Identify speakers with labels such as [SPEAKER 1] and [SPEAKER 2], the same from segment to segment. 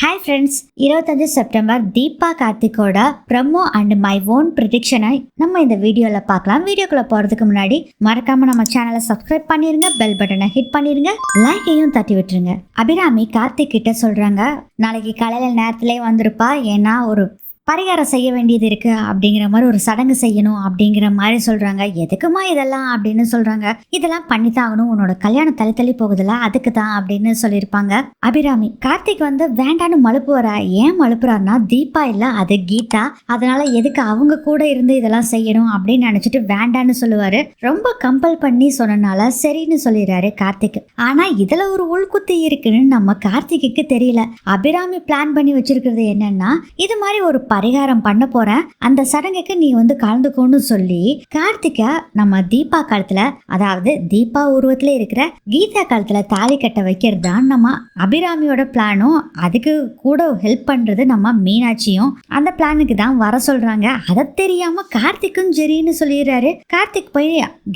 [SPEAKER 1] Hi friends இருபத்தஞ்சு September Deepa கார்த்திகோட promo and my own ப்ரிடிக்ஷனை நம்ம இந்த வீடியோவில் பார்க்கலாம். வீடியோக்குள்ளே போகிறதுக்கு முன்னாடி மறக்காமல் நம்ம சேனலை சப்ஸ்கிரைப் பண்ணிடுங்க பெல் பட்டனை ஹிட் பண்ணிடுங்க லைக்கையும் தட்டி விட்டுருங்க. அபிராமி கார்த்திக் கிட்ட சொல்கிறாங்க நாளைக்கு காலையில் நேரத்திலே வந்திருப்பா ஏன்னா ஒரு பரிகாரம் செய்ய வேண்டியது இருக்கு அப்படிங்கிற மாதிரி ஒரு சடங்கு செய்யணும் அப்படிங்கிற மாதிரி சொல்றாங்க. எதுக்குமா இதெல்லாம் அப்படின்னு சொல்றாங்க. இதெல்லாம் பண்ணித்தான் ஆகணும். உன்னோட கல்யாணம் தள்ளி தள்ளி போகுதுல அதுக்கு தான் அப்படின்னு சொல்லியிருப்பாங்க. அபிராமி கார்த்திக் வந்து வேண்டான்னு மழுப்புவரா? ஏன் மழுப்புறாருன்னா தீபா இல்ல அது கீதா. அதனால எதுக்கு அவங்க கூட இருந்து இதெல்லாம் செய்யணும் அப்படின்னு நினைச்சிட்டு வேண்டான்னு சொல்லுவாரு. ரொம்ப கம்பல் பண்ணி சொன்னனால சரின்னு சொல்லிடுறாரு கார்த்திக். ஆனா இதுல ஒரு உள்குத்தி இருக்குன்னு நம்ம கார்த்திக்கு தெரியல. அபிராமி பிளான் பண்ணி வச்சிருக்கிறது என்னன்னா இது மாதிரி ஒரு பரிகாரம் பண்ண போறேன். அந்த சடங்குக்கு நீ வந்து கலந்துக்கோன்னு சொல்லி கார்த்திகை நம்ம தீபா காலத்துல அதாவது தீபா உருவத்துல இருக்கிற கீதா காலத்துல தாலி கட்ட வைக்கிறது தான் நம்ம அபிராமியோட பிளானும் அதுக்கு கூட ஹெல்ப் பண்றது நம்ம மீனாட்சியும். அந்த பிளானுக்கு தான் வர சொல்றாங்க. அதை தெரியாம கார்த்திக்கும் சரின்னு சொல்லிடுறாரு. கார்த்திக் போய்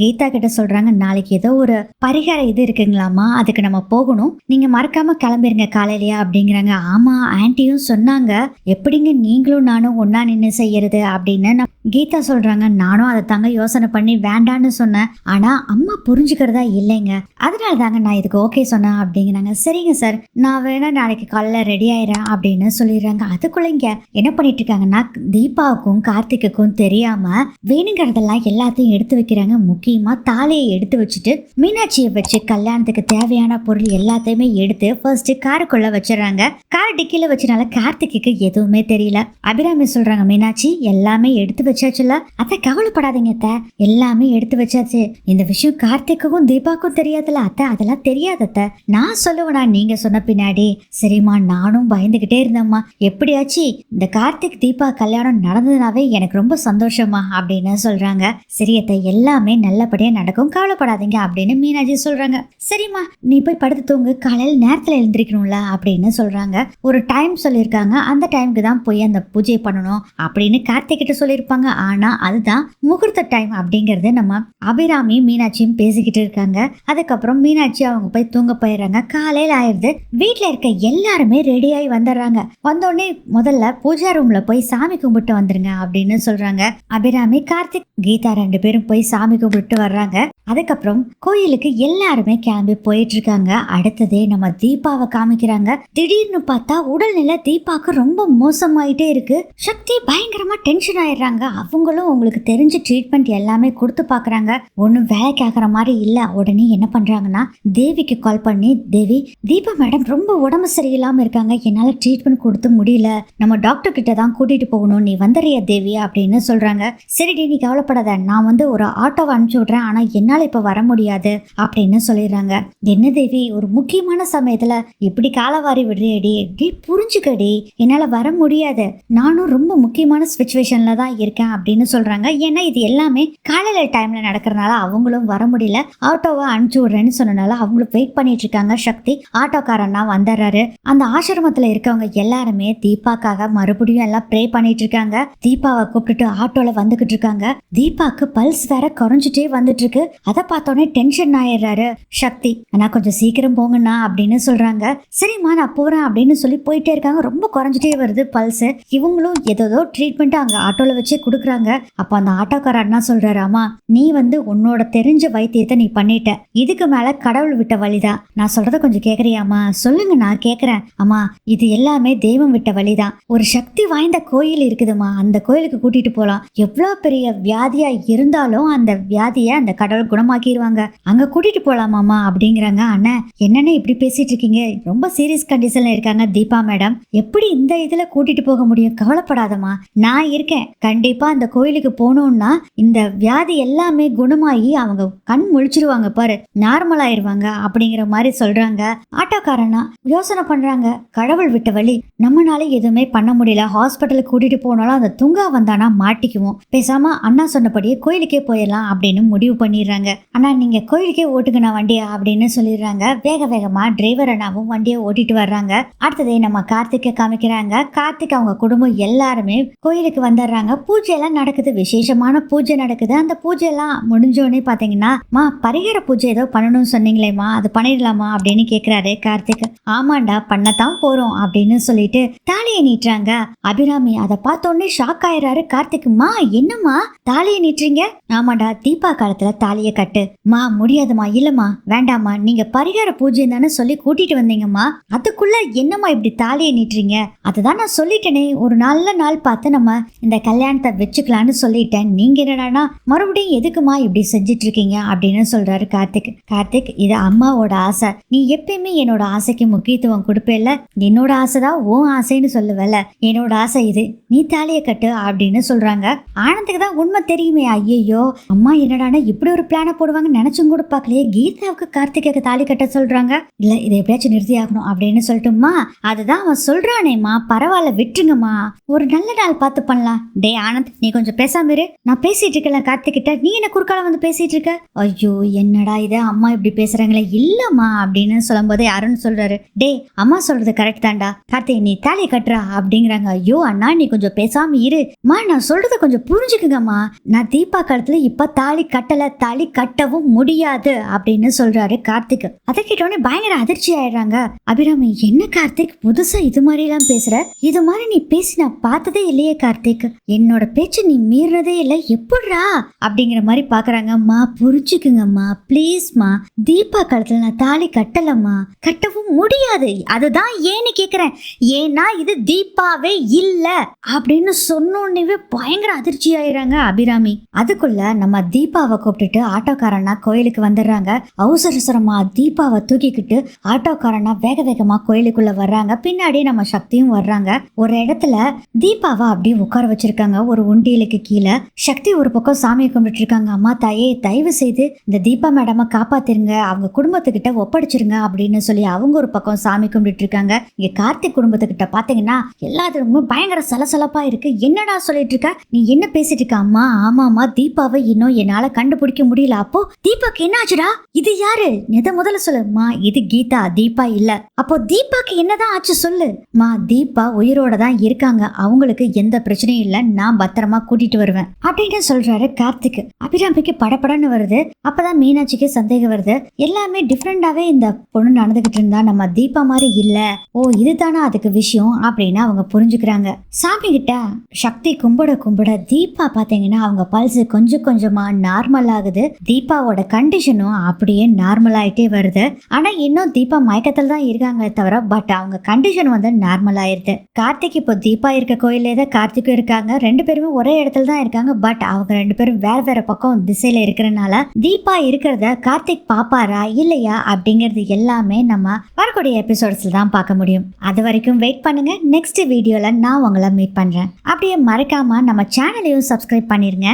[SPEAKER 1] கீதா கிட்ட சொல்றாங்க நாளைக்கு ஏதோ ஒரு பரிகார இது இருக்குங்களாமா அதுக்கு நம்ம போகணும். நீங்க மறக்காம கிளம்பிருங்க காலையிலயா? அப்படிங்கிறாங்க. ஆமா ஆன்ட்டியும் சொன்னாங்க. எப்படிங்க நீங்களும் நானும் ஒன்னா நின்று செய்யறது அப்படின்னு நான் கீதா சொல்றாங்க. நானும் அதை தாங்க யோசனை பண்ணி வேண்டான்னு சொன்னேன். ஆனா அம்மா புரிஞ்சுக்கிறதா இல்லைங்க. அதனால தாங்க நான் இதுக்கு ஓகே சொன்னேன் அப்படிங்கிறாங்க. சரிங்க சார் நான் வேணா நாளைக்கு காலைல ரெடி ஆயிடுறேன் அப்படின்னு சொல்லிடுறாங்க. அதுக்குள்ள இங்க என்ன பண்ணிட்டு இருக்காங்கன்னா தீபாவுக்கும் கார்த்திக்குக்கும் தெரியாம வேணுங்கிறதெல்லாம் எல்லாத்தையும் எடுத்து வைக்கிறாங்க. முக்கியமா தாலியை எடுத்து வச்சுட்டு மீனாட்சியை வச்சு கல்யாணத்துக்கு தேவையான பொருள் எல்லாத்தையுமே எடுத்து ஃபர்ஸ்ட் காருக்குள்ள வச்சிடறாங்க. கார் டிக்கில வச்சனால கார்த்திக்கு எதுவுமே தெரியல. அபிராமி சொல்றாங்க மீனாட்சி எல்லாமே எடுத்து வச்சாச்சுல அத்தை கவலைப்படாதீங்க அத்தை. எல்லாமே எடுத்து வச்சாச்சு. இந்த விஷயம் கார்த்திக்கும் தீபாக்கும் தெரியாதுல அத்தை. அதெல்லாம் தெரியாது அத்தை. நான் சொல்லுவேனா நீங்க சொன்ன பின்னாடி? சரிம்மா நானும் பயந்துகிட்டே இருந்தேம்மா. எப்படியாச்சு இந்த கார்த்திக் தீபா கல்யாணம் நடந்ததுனாவே எனக்கு ரொம்ப சந்தோஷமா அப்படின்னு சொல்றாங்க. சரி அத்தை எல்லாமே நல்லபடியா நடக்கும். கவலைப்படாதீங்க அப்படின்னு மீனாட்சி சொல்றாங்க. சரிம்மா நீ போய் படுத்து தூங்கு. காலையில் நேரத்துல எழுந்திருக்கணும்ல அப்படின்னு சொல்றாங்க. ஒரு டைம் சொல்லியிருக்காங்க. அந்த டைமுக்கு தான் போய் அந்த பூஜை பண்ணணும் அப்படின்னு கார்த்திக் கிட்ட சொல்லியிருப்பாங்க. ஆனால் அதுதான் முகூர்த்த டைம் அப்படிங்கிறது நம்ம அபிராமி மீனாட்சியும் பேசிக்கிட்டு இருக்காங்க. அதுக்கப்புறம் மீனாட்சி அவங்க போய் தூங்க போயிடுறாங்க. காலையில் ஆயிடுது. வீட்டில் இருக்க எல்லாருமே ரெடியாகி வந்துடுறாங்க. வந்தோடனே முதல்ல பூஜா ரூமில் போய் சாமி கும்பிட்டு வந்துருங்க அப்படின்னு சொல்கிறாங்க அபிராமி கார்த்திக் கீதா ரெண்டு பேரும் போய் சாமி கும்பிட்டு வர்றாங்க. அதுக்கப்புறம் கோயிலுக்கு எல்லாருமே கிளம்பி போயிட்டு இருக்காங்க அடுத்ததே நம்ம தீபாவை காமிக்கிறாங்க. திடீர்னு பார்த்தா உடல்நிலை தீபாக்கு ரொம்ப மோசமாயிட்டே இருக்கு. சக்தி பயங்கரமா டென்ஷன் ஆயிடுறாங்க. அவங்களும் உங்களுக்கு தெரிஞ்ச ட்ரீட்மெண்ட் எல்லாமே கொடுத்து பாக்குறாங்க ஒன்றும் வேலைக்கு ஆகிற மாதிரி இல்ல. உடனே என்ன பண்றாங்கன்னா தேவிக்கு கால் பண்ணி தேவி தீபா மேடம் ரொம்ப உடம்பு சரியில்லாம இருக்காங்க. என்னால ட்ரீட்மெண்ட் கொடுத்து முடியல. நம்ம டாக்டர் கிட்ட தான் கூட்டிட்டு போகணும். நீ வந்துறியா தேவி? அப்படின்னு சொல்றாங்க. சரிடி நீ கவலைப்படாத. நான் வந்து ஒரு ஆட்டோவை அனுப்பிச்சு விட்றேன். ஆனா என்னால இப்ப வர முடியாது அப்படின்னு சொல்லிடுறாங்க. என்ன தேவி ஒரு முக்கியமான சமயத்துல இப்படி காலவாரி விடுறியடி டி புரிஞ்சுக்கடி என்னால வர முடியாது. நானும் ரொம்ப முக்கியமான சுச்சுவேஷன்ல தான் இருக்கேன் அப்படின்னு சொல்றாங்க. ஏன்னா இது எல்லாமே காலையில டைம்ல நடக்கிறனால அவங்களும் வர முடியல. ஆட்டோவை அனுப்பிச்சு விடுறேன்னு சொன்னனால அவங்களும் வெயிட் பண்ணிட்டு இருக்காங்க. சக்தி ஆட்டோக்காரன்னா வந்துடுறாரு. அந்த ஆசிரமத்துல இருக்கவங்க எல்லாருமே தீபாக்காக மறுபடியும் எல்லாம் ப்ரே பண்ணிட்டு இருக்காங்க. தீபாவை கூப்பிட்டுட்டு ஆட்டோவில் வந்துகிட்டு இருக்காங்க. தீபாக்கு பல்ஸ் வேற குறைஞ்சிட்டே வந்துட்டு இருக்கு. அதை பார்த்தோன்னே டென்ஷன் ஆயிடுறாரு சக்தி. அண்ணா கொஞ்சம் சீக்கிரம் போங்கண்ணா அப்படின்னு சொல்றாங்க. சரிம்மா நான் போறேன் அப்படின்னு சொல்லி போயிட்டே இருக்காங்க. ரொம்ப குறைஞ்சிட்டே வருது பல்ஸ் இவங்களும் ஏதோ ட்ரீட்மெண்ட் அங்க ஆட்டோல வச்சே கொடுக்குறாங்க. அப்போ அந்த ஆட்டோக்கார அண்ணா சொல்றாரு அம்மா நீ வந்து உன்னோட தெரிஞ்ச வைத்தியத்தை நீ பண்ணிட்ட. இதுக்கு மேல கடவுள் விட்ட வழிதான். நான் சொல்றத கொஞ்சம் கேட்குறியாம்மா சொல்லுங்க நான் கேக்குறேன். அம்மா இது எல்லாமே தெய்வம் விட்ட வழிதான். ஒரு சக்தி வாய்ந்த கோயில் இருக்குதுமா அந்த கோயிலுக்கு கூட்டிட்டு போலாம். எவ்வளவு பெரிய வியாதியா இருந்தாலும் அந்த வியாதியை அந்த கடவுள் குணமாக்கிடுவாங்க அங்க கூட்டிட்டு போலாமாமா அப்படிங்கிறாங்க அண்ணன் என்னென்ன இப்படி பேசிட்டு இருக்கீங்க ரொம்ப சீரியஸ் கண்டிஷன்ல இருக்காங்க தீபா மேடம். எப்படி இந்த இதுல கூட்டிட்டு போக முடியும்? கவலைப்படாதம்மா. நான் இருக்கேன். கண்டிப்பா அந்த கோயிலுக்கு போகணும்னா இந்த வியாதி எல்லாமே குணமாகி அவங்க கண் முழிச்சிருவாங்க பாரு. நார்மல் ஆயிடுவாங்க அப்படிங்கிற மாதிரி சொல்றாங்க. ஆட்டோக்காரனா யோசனை பண்றாங்க. கடவுள் விட்ட வழி. நம்மனால எதுவுமே பண்ண முடியல. ஹாஸ்பிட்டலுக்கு கூட்டிட்டு போனாலும் அந்த துங்கா வந்தானா மாட்டிக்குவோம். பேசாம அண்ணா சொன்னபடியே கோயிலுக்கே போயிடலாம் அப்படின்னு முடிவு பண்ணிடுறாங்க. சொல்கிறாங்க ஆனால் நீங்கள் கோயிலுக்கே ஓட்டுங்கண்ணா வண்டியா அப்படின்னு சொல்லிடுறாங்க. வேக வேகமா டிரைவர் அண்ணாவும் வண்டியை ஓட்டிட்டு வர்றாங்க. அடுத்ததே நம்ம கார்த்திகை காமிக்கிறாங்க. கார்த்திக் அவங்க குடும்பம் எல்லாருமே கோயிலுக்கு வந்துடுறாங்க. பூஜை எல்லாம் நடக்குது. விசேஷமான பூஜை நடக்குது. அந்த பூஜை எல்லாம் முடிஞ்சோடனே பாத்தீங்கன்னா மா பரிகார பூஜை ஏதோ பண்ணணும்னு சொன்னீங்களேம்மா. அது பண்ணிடலாமா? அப்படின்னு கேக்குறாரு கார்த்திக். ஆமாண்டா பண்ணத்தான் போறோம் அப்படின்னு சொல்லிட்டு தாலியை நீட்டுறாங்க. அபிராமி அதை பார்த்தோன்னே உடனே ஷாக் ஆயிடுறாரு கார்த்திக் மா என்னம்மா தாலியை நீட்டுறீங்க? ஆமாடா தீபா காலத்துல தாலியை கட்டு. மா முடியாதுமா இல்லம்மா வேண்டாம்மா நீங்க பரிகார பூஜை தானே சொல்லி கூட்டிட்டு வந்தீங்கம்மா. அதுக்குள்ள என்னம்மா இப்படி தாலியை நீட்டுறீங்க? அதுதான் நான் சொல்லிட்டேனே ஒரு நல்ல நாள் பார்த்து நம்ம இந்த கல்யாணத்தை வச்சுக்கலாம்னு சொல்லிட்டேன். நீங்க என்னடானா மறுபடியும் எதுக்குமா இப்படி செஞ்சுட்டு இருக்கீங்க அப்படின்னு சொல்றாரு கார்த்திக். கார்த்திக் இது அம்மாவோட ஆசை. நீ எப்பயுமே என்னோட ஆசைக்கு முக்கியத்துவம் கொடுப்பேல என்னோட ஆசை தான் உன் ஆசைன்னு சொல்லுவல என்னோட ஆசை இது. நீ தாலியை கட்டு அப்படின்னு சொல்றாங்க. ஆனந்துக்கு தான் உண்மை தெரியுமே. ஐயையோ அம்மா என்னடானா இப்படி ஒரு பிளான் போடுவாங்க நினைச்சும் கூட பார்க்கலையே. கீதாவுக்கு கார்த்திகேக்கு தாலி கட்ட சொல்றாங்க. இல்ல இதை எப்படியாச்சும் நிறுத்தி ஆகணும் அப்படின்னு சொல்லட்டுமா அதுதான் அவன் சொல்றானேம்மா. பரவாயில்ல விட்டுருங்கம்மா. ஒரு நல்ல நாள் பார்த்து பண்ணலாம். டே ஆனந்த் நீ கொஞ்சம் பேசாம இரு. நான் பேசிட்டு இருக்கல கார்த்திகிட்ட. நீ என்ன குறுக்கால வந்து பேசிட்டு இருக்க? ஐயோ என்னடா இது? அம்மா இப்படி பேசுறாங்களே. இல்லம்மா அப்படின்னு சொல்லும்போதே அருண் சொல்றாரு. டே அம்மா சொல்றது கரெக்ட் தான்டா. கார்த்திக் நீ தாலி கட்டுறா. அப்படிங்கிறாங்க. ஐயோ அண்ணா நீ கொஞ்சம் பேசாம இருமா நான் சொல்றத கொஞ்சம் புரிஞ்சுக்குங்கம்மா. நான் தீபா காலத்துல இப்ப தாலி கட்டல. தாலி கட்டவும் முடியாது அப்படின்னு சொல்றாரு கார்த்திக். அதை கேட்டோடனே பயங்கர அதிர்ச்சி ஆயிடுறாங்க. அபிராமி என்ன கார்த்திக்? புதுசா இது மாதிரி எல்லாம் பேசுற? இது மாதிரி நீ பேசி நான் பார்த்ததே இல்லையே கார்த்திக். என்னோட பேச்சு நீ மீறினதே இல்லை. எப்படிரா அப்படிங்கிற மாதிரி பாக்குறாங்கம்மா புரிஞ்சுக்குங்கம்மா. ப்ளீஸ்மா தீபா காலத்துல நான் தாலி கட்டலம்மா. கட்டவும் முடியாது. அதுதான் ஏன்னு கேக்குறேன். ஏன்னா இது தீபாவே இல்ல. அப்படின்னு சொன்னோன்னே பயங்கர அதிர்ச்சி ஆயிடுறாங்க அபிராமி. அதுக்குள்ள நம்ம தீபாவை கூப்பிட்டுட்டு ஆட்டோக்காரனா கோயிலுக்கு வந்துடுறாங்க. அவசர அவசரமா தீபாவை தூக்கிக்கிட்டு ஆட்டோக்காரனா வேக வேகமா கோயிலுக்குள்ள வர்றாங்க. பின்னாடி நம்ம சக்தியும் வர்றாங்க. ஒரு இடத்துல தீபாவை அப்படியே உட்கார வச்சிருக்காங்க. ஒரு உண்டியலுக்கு கீழே. சக்தி ஒரு பக்கம் சாமியை கும்பிட்டு இருக்காங்க அம்மா தாயே தயவு செய்து இந்த தீபா மேடமை காப்பாத்திருங்க. அவங்க குடும்பத்துக்கிட்ட ஒப்படைச்சிருங்க அப்படின்னு சொல்லி அவங்க ஒரு பக்கம் சாமி கும்பிட்டு இருக்காங்க இங்க கார்த்திக் குடும்பத்துக்கிட்ட பாத்தீங்கன்னா எல்லாத்துக்கும் பயங்கர சலசலப்பா இருக்கு. என்னடா சொல்லிட்டு இருக்க? நீ என்ன பேசிட்டு இருக்க அம்மா? ஆமாமா தீபாவை இன்னும் என்னால கண்டுபிடிக்க முடியும் முடியல அப்போ தீபக் என்னாச்சுடா? இது யாரு? எதை முதல்ல சொல்லுமா இது கீதா. தீபா இல்ல. அப்போ தீபாக்கு என்னதான் ஆச்சு சொல்லு. மா தீபா உயிரோட தான் இருக்காங்க. அவங்களுக்கு எந்த பிரச்சனையும் இல்ல. நான் பத்திரமா கூட்டிட்டு வருவேன். அப்படின்னு சொல்றாரு கார்த்திக். அபிராமிக்கு படபடன்னு வருது. அப்பதான் மீனாட்சிக்கு சந்தேகம் வருது. எல்லாமே டிஃப்ரெண்டாவே இந்த பொண்ணு நடந்துகிட்டு இருந்தா நம்ம தீபா மாதிரி இல்ல. ஓ இதுதானா அதுக்கு விஷயம் அப்படின்னு அவங்க புரிஞ்சுக்கிறாங்க. சாமி கிட்ட சக்தி கும்பிட கும்பிட தீபா பாத்தீங்கன்னா அவங்க பல்ஸ் கொஞ்சம் கொஞ்சமா நார்மல் ஆகுது. தீபாவோட கண்டிஷனும் அப்படியே நார்மல் ஆயிட்டே வருது. ஆனா இன்னும் தீபா மயக்கத்துல தான் இருக்காங்களே தவிர பட் அவங்க கண்டிஷன் வந்து நார்மல் ஆயிருது. கார்த்திக் இப்போ தீபா இருக்க கோயிலே தான் கார்த்திக்கும் இருக்காங்க. ரெண்டு பேருமே ஒரே இடத்துல தான் இருக்காங்க. பட் அவங்க ரெண்டு பேரும் வேற வேற பக்கம் திசையில இருக்கிறனால தீபா இருக்கிறத கார்த்திக் பாப்பாரா இல்லையா அப்படிங்கிறது எல்லாமே நம்ம வரக்கூடிய எபிசோட்ஸ்ல தான் பார்க்க முடியும். அது வரைக்கும் வெயிட் பண்ணுங்க. நெக்ஸ்ட் வீடியோல நான் உங்களை மீட் பண்றேன். அப்படியே மறக்காம நம்ம சேனலையும் சப்ஸ்கிரைப் பண்ணிருங்க.